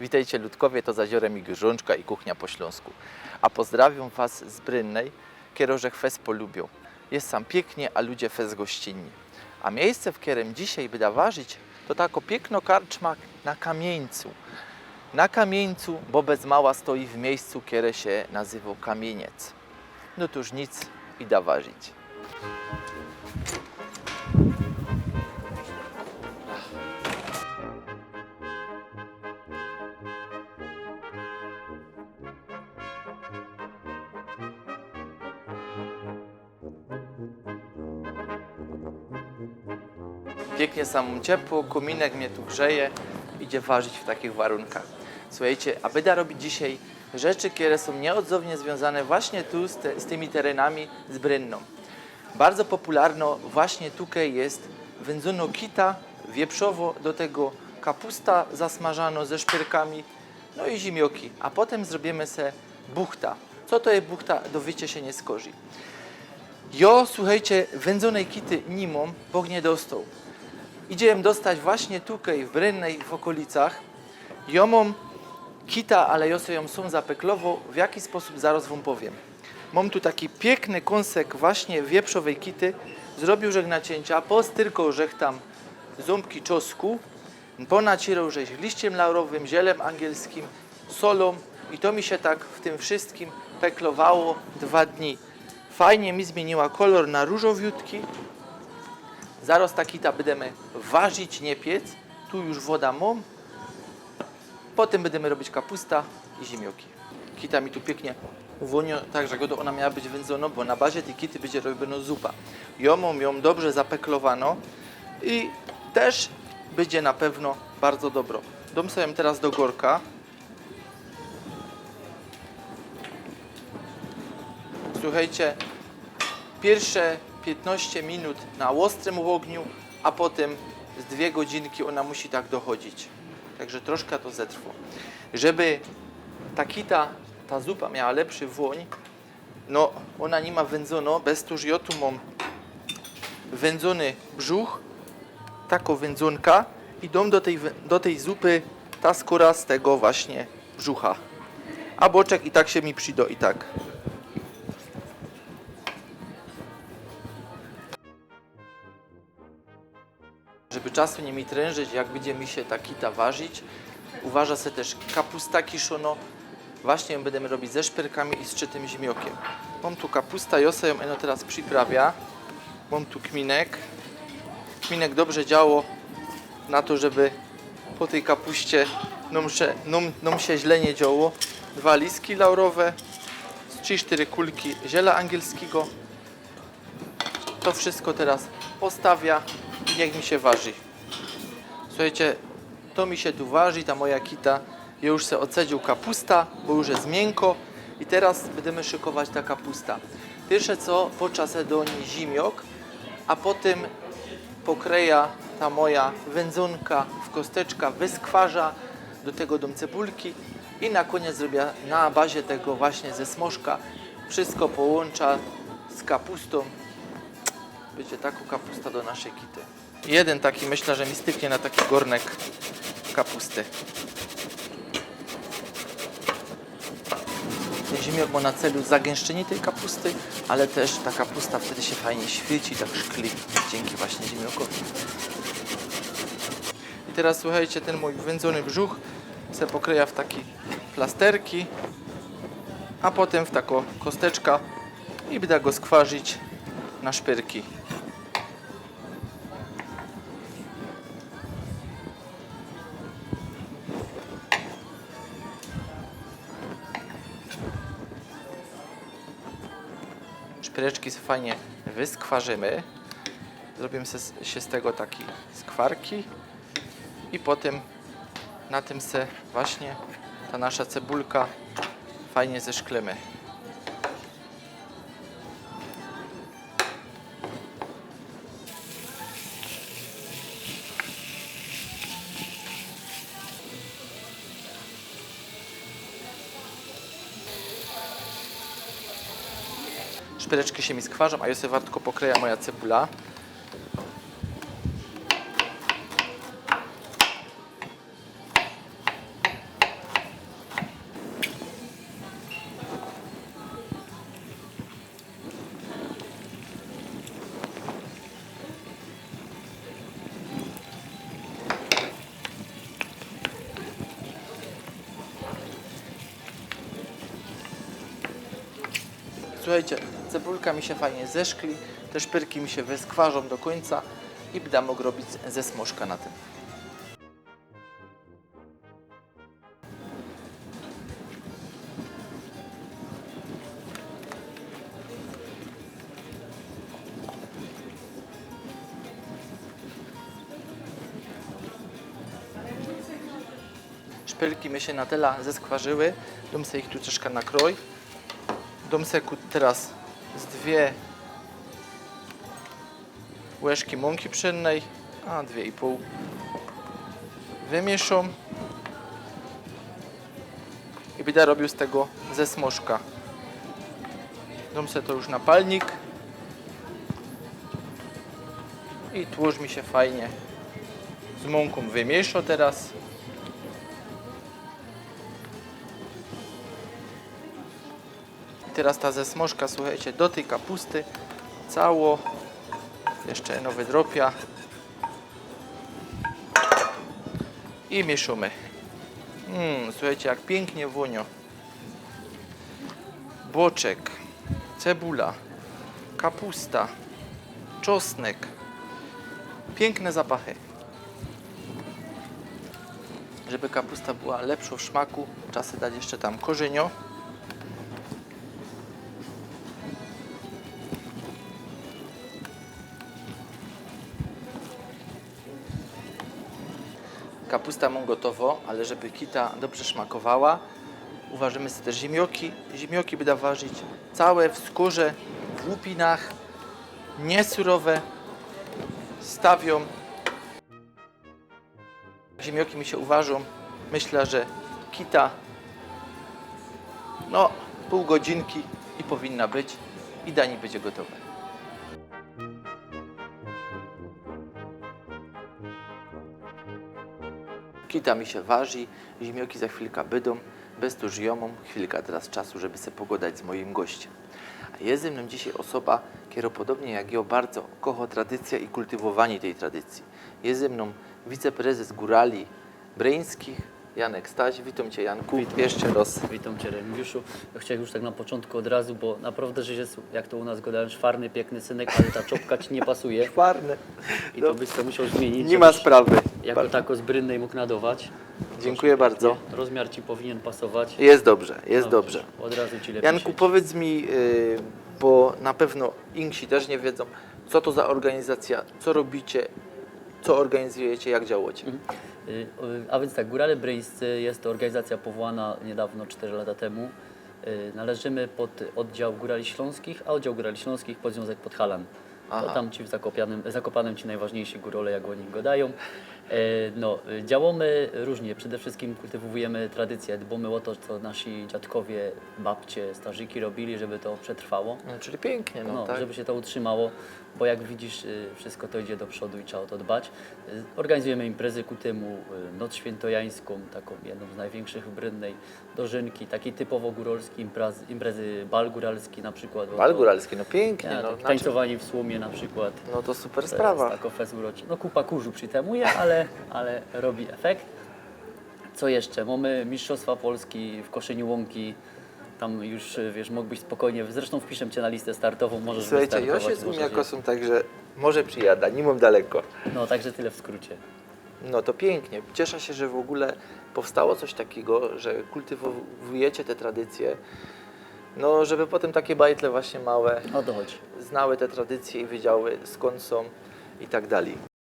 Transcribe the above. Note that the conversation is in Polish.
Witajcie Ludkowie, to Zaziorem i Grzączka i Kuchnia po Śląsku. A pozdrawiam Was z Brynnej, kieroże fes polubią. Jest sam pięknie, a ludzie fes gościnni. A miejsce, w którym dzisiaj będę ważyć, to tako piękno karczma na kamieńcu. Na kamieńcu, bo bez mała stoi w miejscu, które się nazywa Kamieniec. No tuż nic, idę ważyć. Pięknie samą ciepło, kominek mnie tu grzeje, idzie ważyć w takich warunkach. Słuchajcie, a będę robić dzisiaj rzeczy, które są nieodzownie związane właśnie tu z, te, z tymi terenami z Brynną. Bardzo popularno właśnie tutaj jest wędzono kita, wieprzowo, do tego kapusta zasmażano ze szpierkami, no i zimioki. A potem zrobimy se buchta. Co to jest buchta, dowiecie się nie skorzy. Jo, słuchajcie, wędzonej kity mam, bo nie dostał. Idziemy dostać właśnie tutaj, w Brynnej, w okolicach. Ja mam kita, ale sobie ją są zapeklowo. W jaki sposób zaraz wam powiem. Mam tu taki piękny kąsek właśnie wieprzowej kity. Zrobił żech nacięcia, postyrkał żech tam ząbki czosku, ponacierał żeś liściem laurowym, zielem angielskim, solą i to mi się tak w tym wszystkim peklowało dwa dni. Fajnie mi zmieniła kolor na różowiutki, Zaraz ta kita będziemy ważyć, nie piec. Tu już woda mam. Potem będziemy robić kapusta i zimioki. Kita mi tu pięknie uwolniła, tak że ona miała być wędzona, bo na bazie tej kity będzie robiona zupa. Mam ją dobrze zapeklowano i też będzie na pewno bardzo dobro. Dom sobie teraz do gorka. Słuchajcie, pierwsze 15 minut na ostrym ogniu, a potem z dwie godzinki ona musi tak dochodzić. Także troszkę to zetrwa. Żeby ta kita, ta zupa miała lepszy woń, no ona nie ma wędzono, bez tuż ja tu mam wędzony brzuch, tako wędzonka i dom do tej, do tej zupy ta skóra z tego właśnie brzucha. A boczek i tak się mi przydo i tak. Żeby czasu nie mi trężyć, jak będzie mi się ta kita ważyć, uważa się też kapusta kiszono. Właśnie ją będziemy robić ze szperkami i z czytym zimiokiem. Mam tu kapusta, Josa ją eno teraz przyprawia. Mam tu kminek. Kminek dobrze działo na to, żeby po tej kapuście nam się, nam, nam się źle nie działo. Dwa liski laurowe, 3-4 kulki ziela angielskiego. To wszystko teraz postawia niech mi się waży. Słuchajcie, to mi się tu waży, ta moja kita. Ja już se ocedził kapusta, bo już jest miękko i teraz będziemy szykować ta kapusta. Pierwsze co, poczasę do niej zimiok, a potem pokreja ta moja wędzonka w kosteczka, wyskwarza, do tego dom cebulki i na koniec zrobię na bazie tego właśnie ze smoszka. Wszystko połącza z kapustą będzie taką kapusta do naszej kity. Jeden taki myślę, że mi styknie na taki gornek kapusty. Ten ziemniak ma na celu zagęszczenie tej kapusty, ale też ta kapusta wtedy się fajnie świeci, tak szkli dzięki właśnie ziemniakowi. I teraz słuchajcie, ten mój wędzony brzuch se pokryja w takie plasterki, a potem w taką kosteczka i będę go skwarzyć na szpyrki. Szpyreczki sobie fajnie wyskwarzymy. Zrobimy się z tego taki skwarki i potem na tym se właśnie ta nasza cebulka fajnie zeszklemy. Szpileczki się mi skwarzą, a ja sobie wartko pokryja moja cebula. Słuchajcie, cebulka mi się fajnie zeszkli, te szpyrki mi się wyskwarzą do końca i będę mógł robić ze smoszka na tym. Szpylki mi się na tyle zeskwarzyły. Dam sobie ich tu troszkę na kroj. Dam sobie ku- teraz z dwie łyżki mąki pszennej, a dwie i pół wymieszam i będę robił z tego ze smoszka. Dam sobie to już na palnik i tłuszcz mi się fajnie z mąką wymiesza teraz. Teraz ta zesmożka, słuchajcie, do tej kapusty cało, jeszcze nowy dropia i mieszamy. Mm, słuchajcie, jak pięknie wonio. Boczek, cebula, kapusta, czosnek. Piękne zapachy. Żeby kapusta była lepsza w szmaku, czasy dać jeszcze tam korzenio. Kapusta mam gotowo, ale żeby kita dobrze szmakowała, uważymy sobie też ziemioki. Ziemioki będę ważyć całe w skórze, w łupinach, niesurowe. Stawią. Ziemioki mi się uważą. Myślę, że kita no pół godzinki i powinna być i danie będzie gotowe. Kita mi się waży, ziemioki za chwilkę bydą, bez tu żyjomą, chwilka teraz czasu, żeby sobie pogadać z moim gościem. A jest ze mną dzisiaj osoba, która podobnie jak ja bardzo kocha tradycję i kultywowanie tej tradycji. Jest ze mną wiceprezes Górali Breńskich, Janek Staś. Witam Cię Janku, jeszcze raz. Witam Cię Remigiuszu. Ja chciałem już tak na początku od razu, bo naprawdę, że jest, jak to u nas gadają, szwarny, piękny synek, ale ta czopka Ci nie pasuje Czwarny. i to byś to musiał zmienić. Nie ma sprawy. Jako tako z brynnej mógł nadować. Dziękuję bardzo. Rozmiar Ci powinien pasować. Jest dobrze, jest No, dobrze. Od razu Ci lepiej Janku, powiedz mi, yy, bo na pewno Inksi też nie wiedzą, co to za organizacja, co robicie, co organizujecie, jak działacie. Y, A więc tak, Górale Bryńscy jest to organizacja powołana niedawno, 4 lata temu. Y, Należymy pod oddział Górali Śląskich, a oddział Górali Śląskich pod Związek Podhalan. Aha. To tam ci w Zakopianym, Zakopanem ci najważniejsi górole, jak oni go dają. E, No, działamy różnie. Przede wszystkim kultywujemy tradycję, dbamy o to, co nasi dziadkowie, babcie, starzyki robili, żeby to przetrwało. No, czyli pięknie, no, No, tak? żeby się to utrzymało, bo jak widzisz, y, wszystko to idzie do przodu i trzeba o to dbać. Y, Organizujemy imprezy ku temu, y, Noc Świętojańską, taką jedną z największych w Brynnej, dożynki, taki typowo góralski, imprez, imprezy bal góralski na przykład. Bal góralski, no pięknie. Ja, no, tak, znaczy, tańcowanie w słomie na przykład. no to super sprawa. Tako fest uroczy. No kupa kurzu przytemuje, ale, ale robi efekt. Co jeszcze? Mamy Mistrzostwa Polski w koszeniu łąki. Tam już, wiesz, mógłbyś spokojnie, zresztą wpiszę Cię na listę startową, możesz Słuchajcie, ja się z możesz Umiakosem tak, że może przyjada, nie mam daleko. No, także tyle w skrócie. No to pięknie. Cieszę się, że w ogóle powstało coś takiego, że kultywujecie te tradycje. No, żeby potem takie bajtle właśnie małe znały te tradycje i wiedziały skąd są i tak dalej.